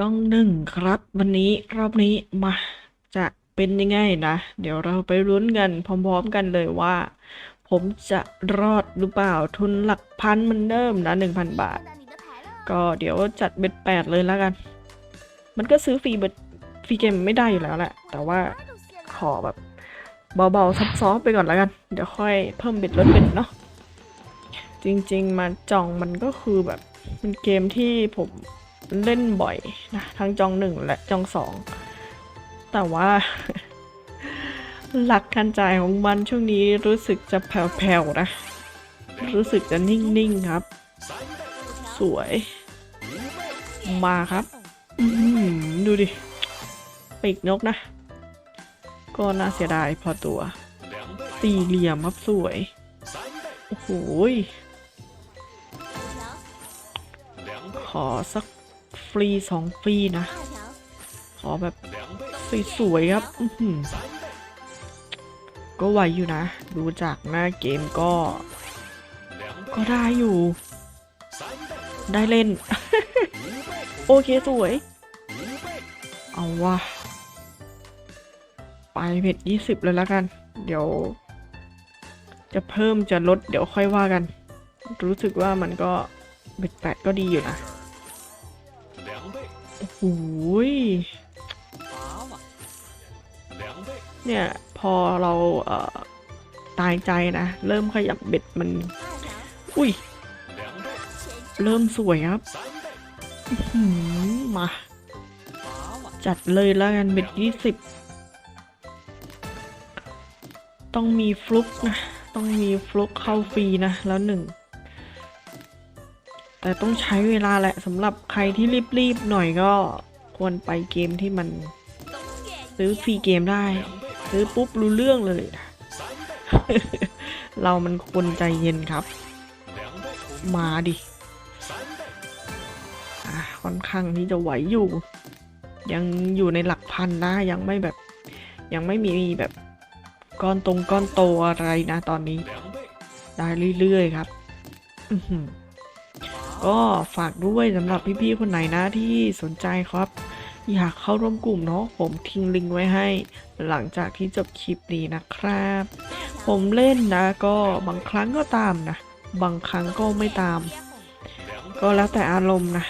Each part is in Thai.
ต้องหนึ่งครับ วันนี้รอบนี้มาจะเป็นยังไงนะ เดี๋ยวเราไปลุ้นกันพร้อมๆกันเลยว่า ผมจะรอดหรือเปล่าทุนหลักพันเหมันเดิมนะหนึ่งพันบาท ก็เดี๋ยวจัดเบ็ดแปดเลยแล้วกัน มันก็ซื้อฟรีเบ็ดฟรีเกมไม่ได้อยู่แล้วแหละ แต่ว่าขอแบบเบาๆซับซ้อไปก่อนแล้วกัน เดี๋ยวค่อยเพิ่มเบ็ดลดเบ็ดเนาะจริงๆมาจองมันก็คือแบบเป็นเกมที่ผม เล่นบ่อยนะทั้งจองหนึ่งและจองสองแต่ว่าหลักการจ่ายของมันช่วงนี้รู้สึกจะแผ่วๆนะ รู้สึกจะนิ่งๆครับ สวย มาครับดูดิปีกนกนะ ก็น่าเสียดายพอตัว สี่เหลี่ยมครับสวย โอ้โหขอสัก ฟรีสองฟรีนะ ขอแบบสวยๆครับก็ไหวอยู่นะ ดูจากหน้าเกมก็ ก็ได้อยู่ ได้เล่น โอเคสวย เอาว่ะไปเผ็ดยี่สิบเลยแล้วกัน เดี๋ยว จะเพิ่มจะลดเดี๋ยวค่อยว่ากัน รู้สึกว่ามันก็เบ็ดแปดก็ดีอยู่นะ หยเนี่ยพอเราเอ่อตายใจนะ เริ่มขยับเบ็ดมัน อุ้ย เริ่มสวยครับมา จัดเลยแล้วกันเบ็ดยี่สิบต้องมีฟลุกนะ ต้องมีฟลุกเข้าฟรีนะ แล้วหนึ่ง แต่ต้องใช้เวลาแหละสำหรับใครที่รีบๆหน่อยก็ควรไปเกมที่มัน ซื้อฟรีเกมได้ ซื้อปุ๊บรู้เรื่องเลย เรามันคนใจเย็นครับ มาดิค่อนข้างที่จะไหวอยู่ ยังอยู่ในหลักพันนะยังไม่แบบ ยังไม่มีแบบก้อนตรงก้อนโตอะไรนะตอนนี้ ได้เรื่อยๆครับ อือหือ ก็ฝากด้วยสำหรับพี่ๆคนไหนนะที่สนใจครับ อยากเข้าร่วมกลุ่มเนาะผมทิ้งลิงก์ไว้ให้ หลังจากที่จบคลิปนี้นะครับ ผมเล่นนะก็บางครั้งก็ตามนะ บางครั้งก็ไม่ตาม ก็แล้วแต่อารมณ์นะ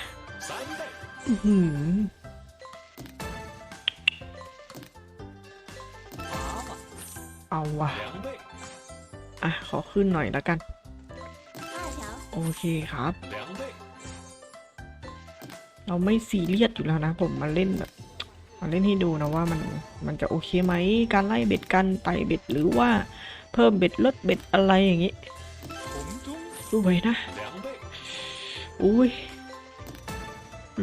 อื้อหือเอาว่ะ อะ ขอขึ้นหน่อยแล้วกัน โอเคครับ เราไม่ซีเรียสอยู่แล้วนะ ผมมาเล่นแบบมาเล่นให้ดูนะว่ามันมันจะโอเคไหมการไล่เบ็ดกันไต่เบ็ดหรือว่าเพิ่มเบ็ดลดเบ็ดอะไรอย่างงี้สวยนะอุ้ย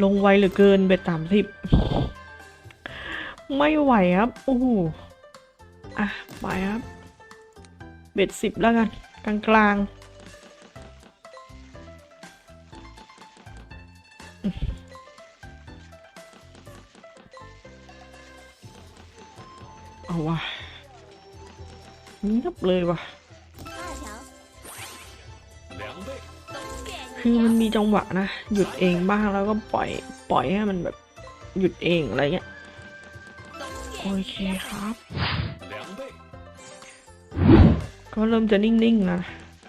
ลงไวเหลือเกินเบ็ดสามสิบไม่ไหวครับโอ้โหอะไปครับ เบ็ดสิบแล้วกัน กลางกลางๆ เลยว่ะ คือมันมีจังหวะนะ หยุดเองบ้างแล้วก็ปล่อยปล่อยให้มันแบบหยุดเองอะไรเงี้ย โอเคครับ ก็เริ่มจะนิ่งๆนะ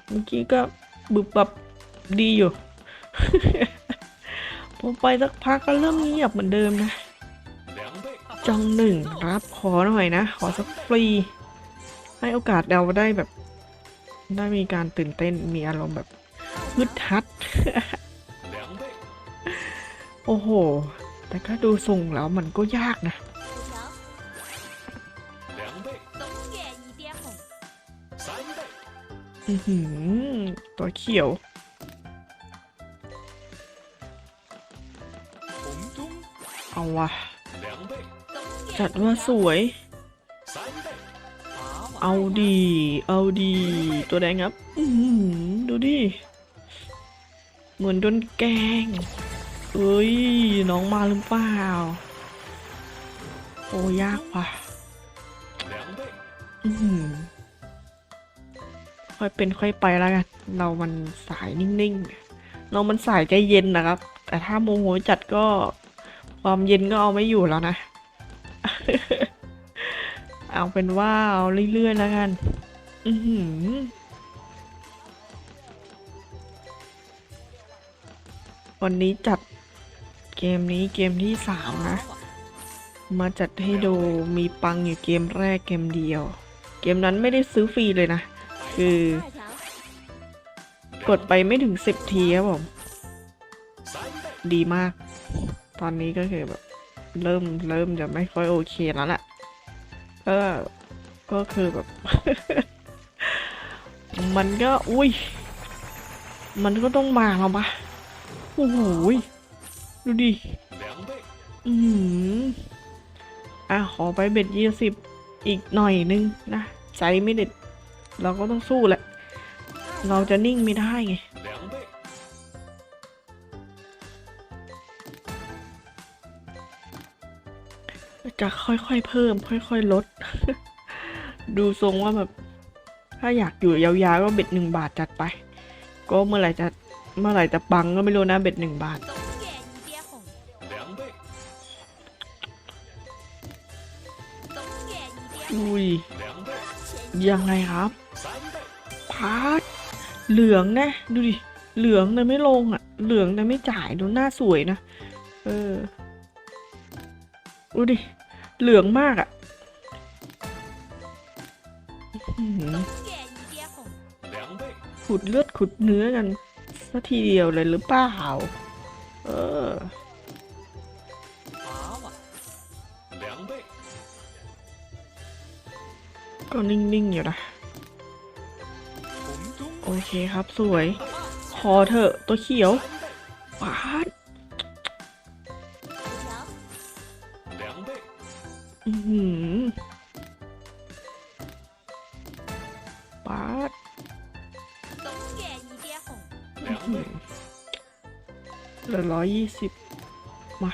เมื่อกี้ก็บึบบบดีอยู่พอไปสักพักก็เริ่มเงียบเหมือนเดิมนะ จังหนึ่งครับ ขอหน่อยนะ ขอสักฟรี ให้โอกาสเราได้แบบ ได้มีการตื่นเต้นมีอารมณ์แบบฮึดฮัด โอ้โห แต่ก็ดูทรงแล้วมันก็ยากนะ อือหืตัวเขียวเอาวะจัดว่าสวย เอาดี เอาดี ตัวแดงครับอือหือดูดิ เหมือนโดนแกล้งเอ้ย น้องมาหรือเปล่า โอ้ยากว่ะ两倍，อือหือค่อยเป็นค่อยไปแล้วกัน เรามันสายนิ่งๆ เรามันสายใจเย็นนะครับ แต่ถ้าโมโหจัดก็ความเย็นก็เอาไม่อยู่แล้วนะ เอาเป็นว่าเอาเรื่อยๆแล้วกัน อือหือวันนี้จัดเกมนี้เกมที่สามนะ มาจัดให้ดูมีปังอยู่เกมแรกเกมเดียว เกมนั้นไม่ได้ซื้อฟรีเลยนะ คือ กดไปไม่ถึงสิบทีครับผม ดีมาก ตอนนี้ก็คือแบบ เริ่มเริ่มจะไม่ค่อยโอเคแล้วแหละ ก็ ก็คือแบบ มันก็ อุ้ย มันก็ต้องมาแล้วปะโอ้โหยดูดิ，อืมอะ ขอไปเบ็ดยี่สิบอีกหน่อยนึงนะ ใจไม่เด็ด เราก็ต้องสู้แหละ เราจะนิ่งไม่ได้ไง จะค่อยๆเพิ่ม ค่อยๆลด ดูทรงว่าแบบ ถ้าอยากอยู่ยาวๆก็เบ็ดหนึ่งบาทจัดไป ก็เมื่อไหร่จะเมื่อไหร่จะปังก็ไม่รู้นะเบ็ดหนึ่งบาทอุ้ยยังไงครับพาร์ทเหลืองนะดูดิเหลืองแต่ไม่ลงอะ เหลืองแต่ไม่จ่ายดูหน้าสวยนะ เออ ดูดิ เหลืองมากอะ่ะขุดเลือดขุดเนื้อกันสักทีเดียวเลยหรือเปล่าเออก็นิ่งๆอยู่นะ โอเคครับสวย ขอเถอะตัวเขียวหวาน อืมปาดเหลือร้อยยี่สิบมา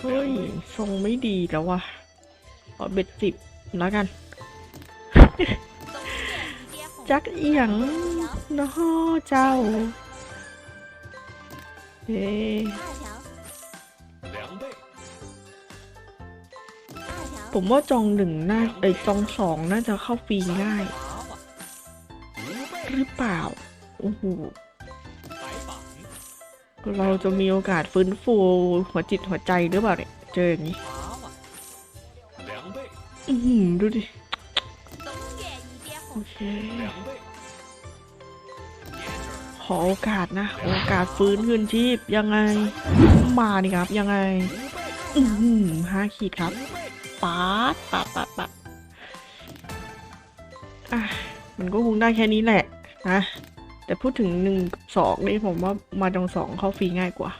เฮ้ยทรงไม่ดีแล้ววะขอเบ็ดสิบแล้วกัน จักเอียงนะฮอเจ้าเฮ้ ผมว่าจองหนึ่งน่าไอจองสองน่าจะเข้าฟรีง่าย หรือเปล่า โอ้โห เราจะมีโอกาสฟื้นฟูหัวจิตหัวใจหรือเปล่าเนี่ย เจออย่างนี้อืมดูดิ โอเค ขอโอกาสนะ โอกาสฟื้นคืนชีพยังไง มานี่ครับยังไง อืมห้าขีดครับ ปาดปาดปาดปาดมันก็คงได้แค่นี้แหละนะแต่พูดถึงหนึ่งสองนี่ผมว่ามาจองสองเข้าฟรีง่ายกว่า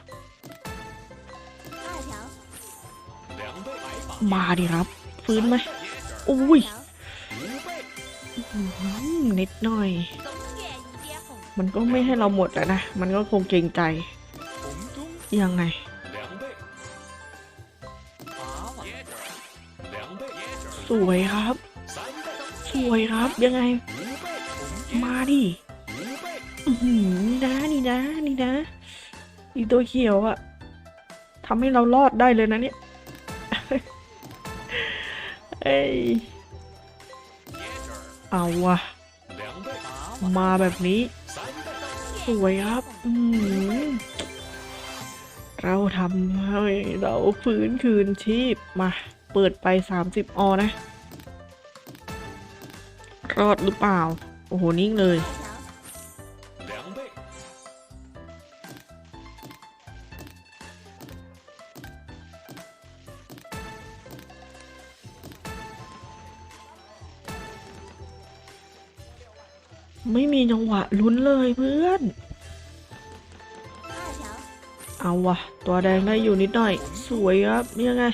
มาดิครับ ฟื้นไหมอุ้ยนิดหน่อย มันก็ไม่ให้เราหมดแล้วนะ มันก็คงเกรงใจ ยังไง สวยครับ สวยครับยังไง มาดินะนี่นะนี่นะอีตัวเขียวอะทำให้เรารอดได้เลยนะเนี่ยเอ้ยเอาวะมาแบบนี้ สวยครับอืเราทำให้เราฟื้นคืนชีพมา เปิดไป 30 ออนะ รอดหรือเปล่า โอ้โห นิ่งเลย ไม่มีจังหวะลุ้นเลยเพื่อน เอาวะตัวแดงได้อยู่นิดหน่อย สวยครับยังไง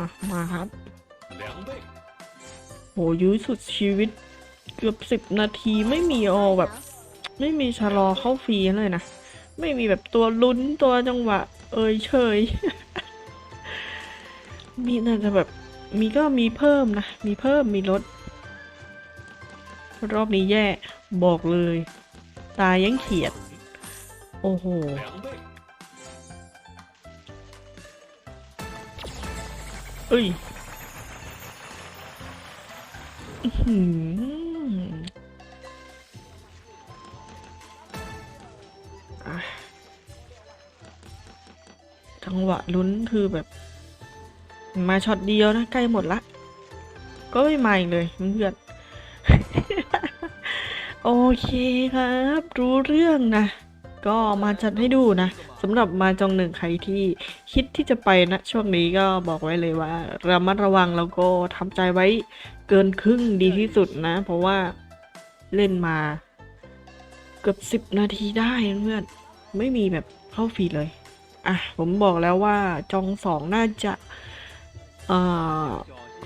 อะ มาครับ两倍，โหยื้อสุดชีวิต เกือบสิบนาทีไม่มีออแบบ ไม่มีชะลอเข้าฟรีเลยนะ ไม่มีแบบตัวลุ้นตัวจังหวะ เอยเฉย มีน่าจะแบบ มีก็มีเพิ่มนะ มีเพิ่มมีลด รอบนี้แย่ บอกเลย ตายังเขียด โอ้โห เอ้ยจังหวะลุ้นคือแบบ มาช็อตเดียวนะ ใกล้หมดละ ก็ไม่มาอีกเลยเพื่อนโอเคครับ รู้เรื่องนะ ก็มาจัดให้ดูนะสำหรับมาจองหนึ่งใครที่คิดที่จะไปนะช่วงนี้ก็บอกไว้เลยว่าระมัดระวังแล้วก็ทำใจไว้เกินครึ่งดีที่สุดนะ เพราะว่าเล่นมาเกือบสิบนาทีได้เพื่อนไม่มีแบบเข้าฟรีเลย อะ ผมบอกแล้วว่าจองสองน่าจะเอ่อ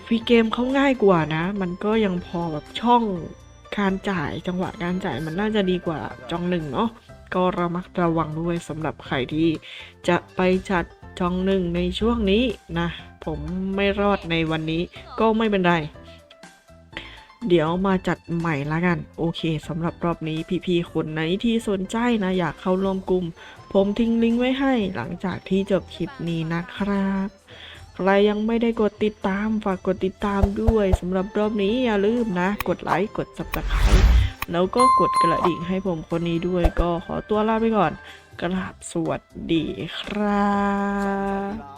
ฟรีเกมเขาง่ายกว่านะ มันก็ยังพอแบบช่องการจ่ายจังหวะการจ่ายมันน่าจะดีกว่าจองหนึ่งเนาะ ก็ระมัดระวังด้วยสำหรับใครที่จะไปจัดจองหนึ่งในช่วงนี้นะ ผมไม่รอดในวันนี้ก็ไม่เป็นไรเดี๋ยวมาจัดใหม่ละกัน โอเคสำหรับรอบนี้พี่ๆคนไหนที่สนใจนะ อยากเข้าร่วมกลุ่ม ผมทิ้งลิงก์ไว้ให้หลังจากที่จบคลิปนี้นะครับ ใครยังไม่ได้กดติดตามฝากกดติดตามด้วยสำหรับรอบนี้อย่าลืมนะ กดไลค์กด subscribe แล้วก็กดกระดิ่งให้ผมคนนี้ด้วยก็ขอตัวลาไปก่อนกราบสวัสดีครับ